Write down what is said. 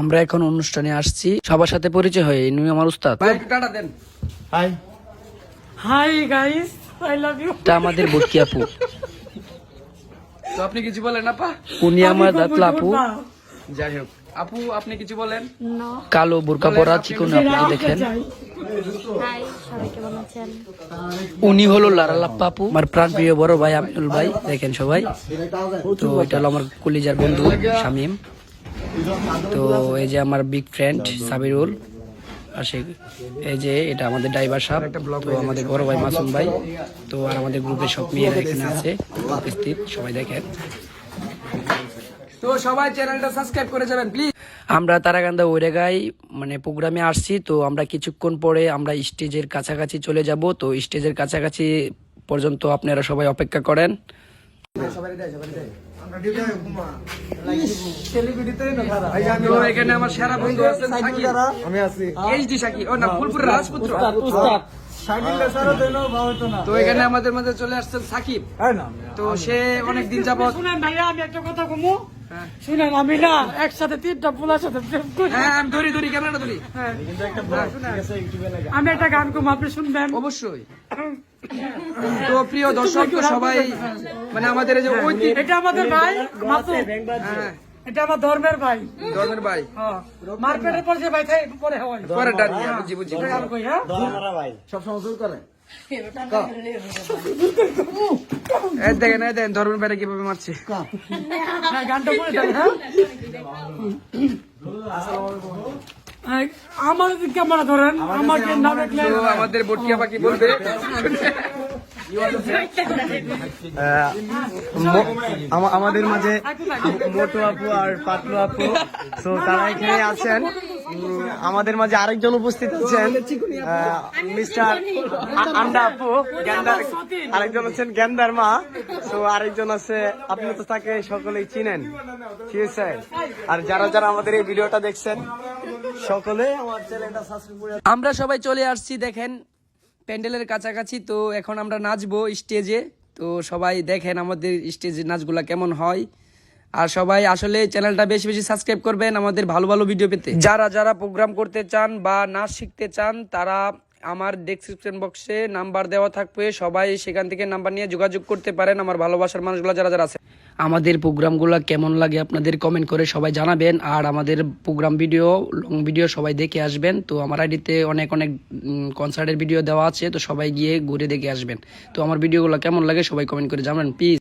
আমরা এখন অনুষ্ঠানে আসছি। সবার সাথে পরিচয় হয় ইনি আমার উস্তাদ। ভাই একটু tata then. Hi. Hi guys I love you এটা আমাদের বুটকি আপু। তো আপনি কিছু বলেন আপা? উনি আমার দাতলা আপু। যাই হোক। আপু আপনি কিছু বলেন? কালো বোরকা পরা চিকন আপনি দেখেন। উনি হলো লারালাপ্পা আপু আমার প্রাণ প্রিয় বড় ভাই আমিনুল ভাই দেখেন সবাই। তো এটা হলো আমার কলিজার বন্ধু শামিম। তো এই যে আমার বিগ ফ্রেন্ড সাবিরুল আর সে এই যে এটা আমাদের ড্রাইভার সাহেব তো আমাদের বড় ভাই মাসুম ভাই তো আর আমাদের গ্রুপের সব মেয়েরা এখানে আছে উপস্থিত সবাই দেখেন। তো সবাই চ্যানেলটা সাবস্ক্রাইব করে যাবেন প্লিজ আমরা তারাকান্দা ওইরেগাই মানে প্রোগ্রামে আসছি তো আমরা কিছুক্ষণ পরে আমরা স্টেজের কাছাকাছি চলে যাব তো স্টেজের কাছাকাছি পর্যন্ত আপনারা সবাই অপেক্ষা করেন। এখানে আমার সেরা বন্ধু আছেন সাকিব। আমি আছি। এইচডি সাকিব। ও না ফুলপুরের রাজপুত্র। তো এখানে আমাদের মধ্যে চলে আসছেন সাকিব। তো সে অনেকদিন যাবত শুনেন ভাইয়া আমি একটা কথা কমু। শুনেন আমি না একসাথে তিনটা পোলার সাথে প্রেম করি। হ্যাঁ আমি ধরি ধরি ক্যামেরাটা ধরি। হ্যাঁ। আমি একটা গান কমু আপনি শুনবেন? অবশ্যই। তো প্রিয় দর্শক সবাই মানে আমাদের এই যে এটা আমাদের ভাই হ্যাঁ। এটা আমার ধর্মের ভাই। ধর্মের ভাই। হ্যাঁ। মারপেটের পর যে ভাই থাকে পরে হয়। পরে ডান বুঝি বুঝি। বুঝি। গান কই হ্যাঁ। এই দেখেন এই দেখেন ধর্মের বাইরে কীভাবে মারছে? হ্যাঁ, গানটা হ্যাঁ? হ্যাঁ, আমার ক্যামেরা ধরেন? আমাকে না দেখলে আমাদের বটকিয়া পাখি বলবে। আমা- আমাদের মাঝে মোটু আপু আর পাতলু আপু। তো তারা এখানে আছেন। আমাদের মাঝে আরেকজন উপস্থিত আছেন মিস্টার আন্ডা আপু গেন্দার আরেকজন আছেন গেন্দার মা। তো আরেকজন আছে, আপনি তো তাকে সকলেই চিনেন। ঠিক আছে আর যারা যারা আমাদের এই ভিডিওটা দেখছেন, সকলে আমার সবাই চলে আসছি, দেখেন, প্যান্ডেলের কাছাকাছি। তো এখন আমরা নাচবো স্টেজে। তো সবাই দেখেন আমাদের স্টেজের নাচগুলা কেমন হয়। আর সবাই আসলে চ্যানেলটা বেশি বেশি সাবস্ক্রাইব করবেন আমাদের ভালো ভালো ভিডিও পেতে। যারা যারা প্রোগ্রাম করতে চান বা নাচ শিখতে চান, তারা আমার ডেসক্রিপশন বক্সে নাম্বার দেওয়া থাকবে। সবাই সেখান থেকে নাম্বার নিয়ে যোগাযোগ করতে পারেন আমার ভালোবাসার মানুষগুলো যারা যারা আছে। আমাদের প্রোগ্রামগুলো কেমন লাগে আপনাদের কমেন্ট করে সবাই জানাবেন। আর আমাদের প্রোগ্রাম ভিডিও লং ভিডিও সবাই দেখে আসবেন। তো আমার আইডিতে অনেক অনেক কনসার্টের ভিডিও দেওয়া আছে। তো সবাই গিয়ে ঘুরে দেখে আসবেন। তো আমার ভিডিওগুলো কেমন লাগে সবাই কমেন্ট করে জানাবেন। প্লিজ